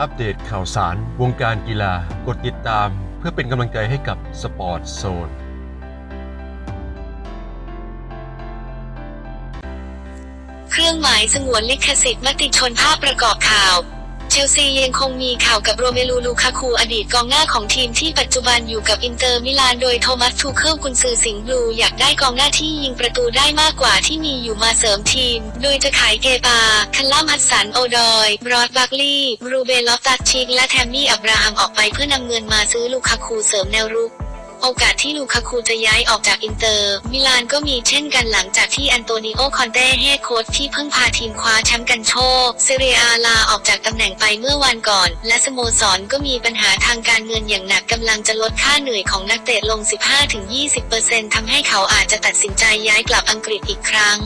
อัปเดตข่าวสาร วงการกีฬา กดติดตาม เพื่อเป็นกำลังใจให้กับสปอร์ตโซนเครื่องหมายสงวนลิขสิทธิ์มติชนภาพประกอบข่าว ชลซียังคงมีข่าวกับโรเมลูลูคาคูอดีตกองหน้าของทีมที่ปัจจุบันอยู่กับอินเตอร์มิลานโดยโทมัสทูเคิลกุนซือสิงห์บลูอยากได้กองหน้าที่ยิงประตูได้มากกว่าที่มีอยู่มาเสริมทีม โดยจะขายเกปา คันล่ามฮัสสันโอดอยบรอดบักลีย์บรูเบลลอฟตัสชิกและแทมมี่อับราฮัมออกไปเพื่อนำเงินมาซื้อลูคาคูเสริมแนวรุก โอกาสที่ลูคาคูจะย้ายออกจากอินเตอร์ มิลานก็มีเช่นกันหลังจากที่อันโตนิโอคอนเต้เฮดโค้ชที่เพิ่งพาทีมคว้าแชมป์กันโชคเซเรียอาลาออกจากตำแหน่งไปเมื่อวันก่อน และสโมสรก็มีปัญหาทางการเงินอย่างหนักกำลังจะลดค่าเหนื่อยของนักเตะลง 15-20%ทำให้เขาอาจจะตัดสินใจย้ายกลับอังกฤษอีกครั้ง